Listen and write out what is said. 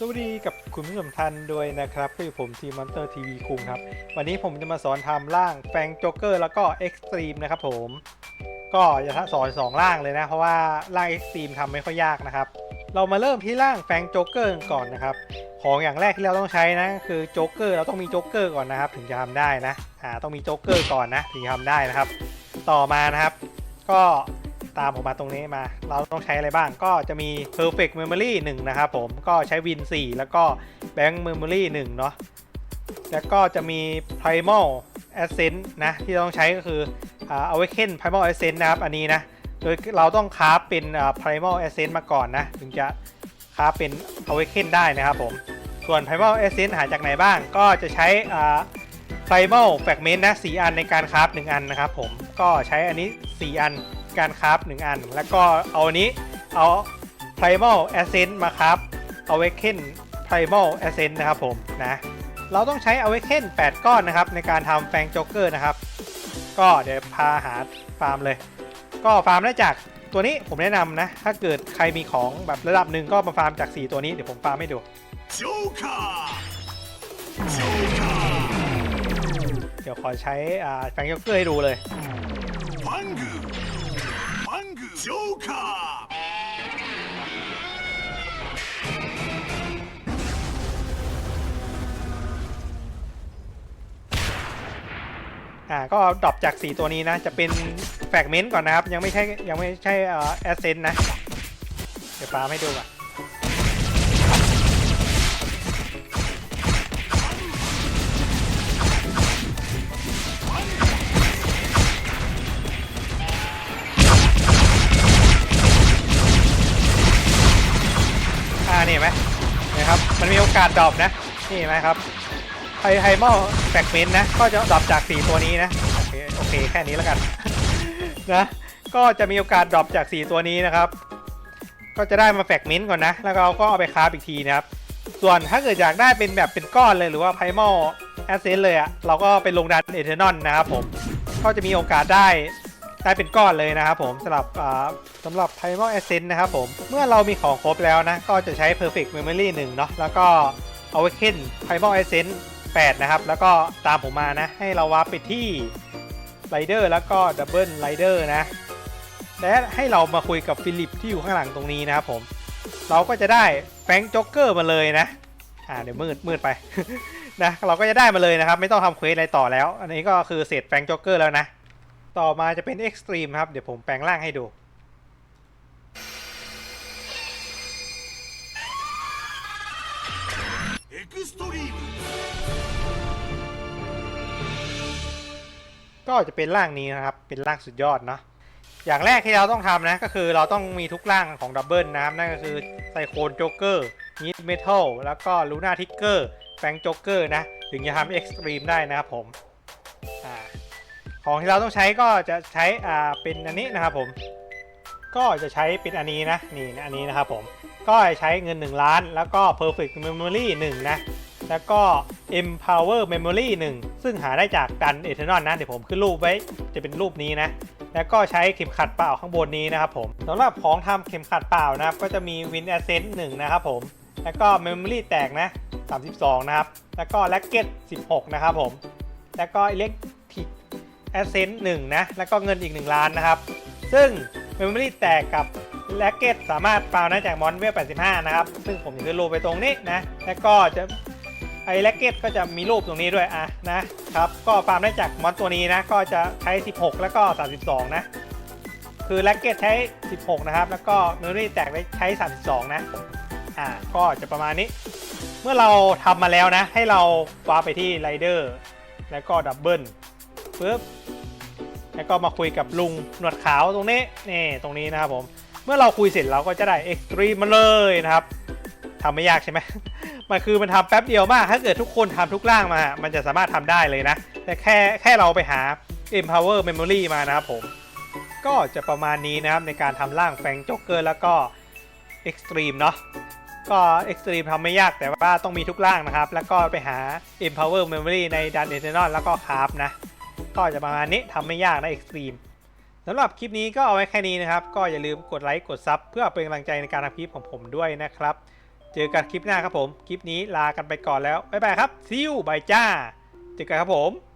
สวัสดีกับคุณผู้ชมท่านด้วยนะครับก็อยู่ผมทีมมอนเตอร์ทีวีคุงครับ วันนี้ผมจะมาสอนทำร่างแฟงโจ๊กเกอร์แล้วก็เอ็กซ์ตรีมนะครับผม ก็จะสอนสองร่างเลยนะ เพราะว่าร่างเอ็กซ์ตรีมทำไม่ค่อยยากนะครับ เรามาเริ่มที่ร่างแฟงโจ๊กเกอร์ก่อนนะครับ ของอย่างแรกที่เราต้องใช้นะคือโจ๊กเกอร์เราต้องมีโจ๊กเกอร์ก่อนนะครับ ถึงจะทำได้นะอ่าต้องมีโจ๊กเกอร์ก่อนนะถึงจะทำได้นะครับ ต่อมานะครับ ก็ ตามผมมาตรงนี้มา เราต้องใช้อะไรบ้างก็จะมี perfect memory 1 นะครับผมก็ใช้ win 4 แล้วก็ bank memory 1 เนาะแล้วก็จะมี primal essence นะ ที่ต้องใช้ก็คือ awaken primal essence นะครับ อันนี้นะ โดยเราต้องคราฟเป็น primal essence มาก่อนนะ ถึงจะคราฟเป็น awaken ได้นะครับผม ส่วน primal essence หาจากไหนบ้าง ก็จะใช้ primal fragment นะ4อันในการคราฟ1อันนะครับผม ก็ใช้อันนี้ 4 อัน การคราฟ1อัน แล้วก็เอาอันนี้เอา primal essence มาคราฟ awaken primal essence นะครับผมนะเราต้องใช้ awaken 8 ก้อนนะครับ ในการทำแฟงโจ๊กเกอร์นะครับ ก็เดี๋ยวพาหาฟาร์มเลย ก็ฟาร์มได้จากตัวนี้ผมแนะนำนะ ถ้าเกิดใครมีของแบบระดับหนึ่งก็มาฟาร์มจาก 4 ตัวนี้เดี๋ยวผมฟาร์มให้ดูเดี๋ยวขอใช้แฟงโจ๊กเกอร์ให้ดูเลย Joker! อ่าก็ดรอปจาก 4 ตัวนี้นะ จะเป็นแฟกเมนต์ก่อนนะครับ ยังไม่ใช่ยังไม่ใช่เอ่อแอสเซนต์นะ เดี๋ยวฟาร์มให้ดูก่อน นี่เห็นไหมนะครับมันมีโอกาสดรอปนะนี่เห็นไหมครับไฮไฮมอลแฟกเมนต์นะก็จะดรอปจาก 4 ตัวนี้นะโอเคโอเคแค่นี้แล้วกันนะก็จะมีโอกาสดรอปจาก 4 ตัวนี้นะครับ ก็จะได้มาแฟกเมนต์ก่อนนะ แล้วเราก็เอาไปคราฟอีกทีนะครับ ส่วนถ้าเกิดอยากได้เป็นแบบเป็นก้อนเลยหรือว่าไพมอลแอสเซนเลยอะเราก็ไปลงดันเอเทอร์นอนนะครับผมก็จะมีโอกาสได้ ได้เป็นก้อนเลยนะครับผมสำหรับสำหรับ Primal Ascent นะครับผม เมื่อเรามีของครบแล้วนะ ก็จะใช้ Perfect Memory 1เนาะแล้วก็ Awaken Primal Ascent 8 นะครับ แล้วก็ตามผมมานะ ให้เราวาร์ปไปที่ Rider แล้วก็ Double Rider นะและให้เรามาคุยกับฟิลิปที่อยู่ข้างหลังตรงนี้นะครับผม เราก็จะได้แฟงจ็อกเกอร์มาเลยนะ อ่าเดี๋ยวมืดมืดไปนะเราก็จะได้มาเลยนะครับ ไม่ต้องทำเควสอะไรต่อแล้ว อันนี้ก็คือเสร็จแฟงจ็อกเกอร์แล้วนะ ต่อมาจะเป็นเอ็กซ์ตรีมครับ เดี๋ยวผมแปลงร่างให้ดู เอ็กซ์ตรีม ก็จะเป็นร่างนี้นะครับ เป็นร่างสุดยอดเนาะ อย่างแรกที่เราต้องทำนะ ก็คือเราต้องมีทุกร่างของดับเบิลนะครับ นั่นก็คือไซโคนโจ๊กเกอร์นิดเมทัลแล้วก็ลูน่าทิกเกอร์แฟงโจ๊กเกอร์นะ ถึงจะทำเอ็กซ์ตรีมได้นะครับผม อ่า ของที่เราต้องใช้ก็จะใช้อ่าเป็นอันนี้นะครับผม ก็จะใช้เป็นอันนี้นะนี่อันนี้นะครับผมก็ใช้เงิน 1 ล้าน แล้วก็ perfect memory 1 นะ แล้วก็ empower memory 1 ซึ่งหาได้จากดัน eternal นะ เดี๋ยวผมขึ้นรูปไว้จะเป็นรูปนี้นะแล้วก็ใช้เข็มขัดเปล่าข้างบนนี้นะครับผมสำหรับของทำเข็มขัดเปล่านะครับ ก็จะมี win ascent 1 นะครับผม แล้วก็ memory แตกนะ 32 นะครับ แล้วก็ racket 16 นะครับผม แล้วก็ elect ascent 1นะ แล้วก็เงินอีก 1 ล้านนะครับ ซึ่ง memory แตกกับ racket สามารถเปล่าได้จากมอนเวล 85 นะครับ ซึ่งผมจะขึ้นรูปไปตรงนี้นะ แล้วก็จะไอ้แร็กเก็ตก็จะมีรูปตรงนี้ด้วยอะนะครับก็ฟาร์ได้จากมอนตัวนี้นะ ก็จะใช้ 16 แล้วก็ 32 นะ คือแร็กเก็ตใช้ 16 นะครับ แล้วก็เมมโมรี่แตกได้ใช้ 32 นะอ่าก็จะประมาณนี้ เมื่อเราทำมาแล้วนะ ให้เราวาไปที่ไรเดอร์แล้วก็ดับเบิล ปึ๊บแล้วก็มาคุยกับลุงหนวดขาวตรงนี้นี่ตรงนี้นะครับผมเมื่อเราคุยเสร็จเราก็จะได้เอ็กตรีมมาเลยนะครับทำไม่ยากใช่ไหมมันคือมันทำแป๊บเดียวมาก ถ้าเกิดทุกคนทำทุกร่างมา มันจะสามารถทำได้เลยนะ แต่แค่แค่เราไปหา empower memory มานะครับผม ก็จะประมาณนี้นะครับในการทำร่างแฟงจ็อกเกอร์แล้วก็ extreme เนาะ ก็ extreme ทำไม่ยากแต่ว่าต้องมีทุกร่างนะครับ แล้วก็ไปหา empower memory ในดันเอเทนอลแล้วก็คราฟนะ ก็จะประมาณนี้ทำไม่ยากนะเอ็กซ์ตรีมสำหรับคลิปนี้ก็เอาไว้แค่นี้นะครับ ก็อย่าลืมกดไลค์กดซับเพื่อเป็นกำลังใจในการทำคลิปของผมด้วยนะครับ เจอกันคลิปหน้าครับผม คลิปนี้ลากันไปก่อนแล้ว บ๊ายบายครับซิวบายจ้า เจอกันครับผม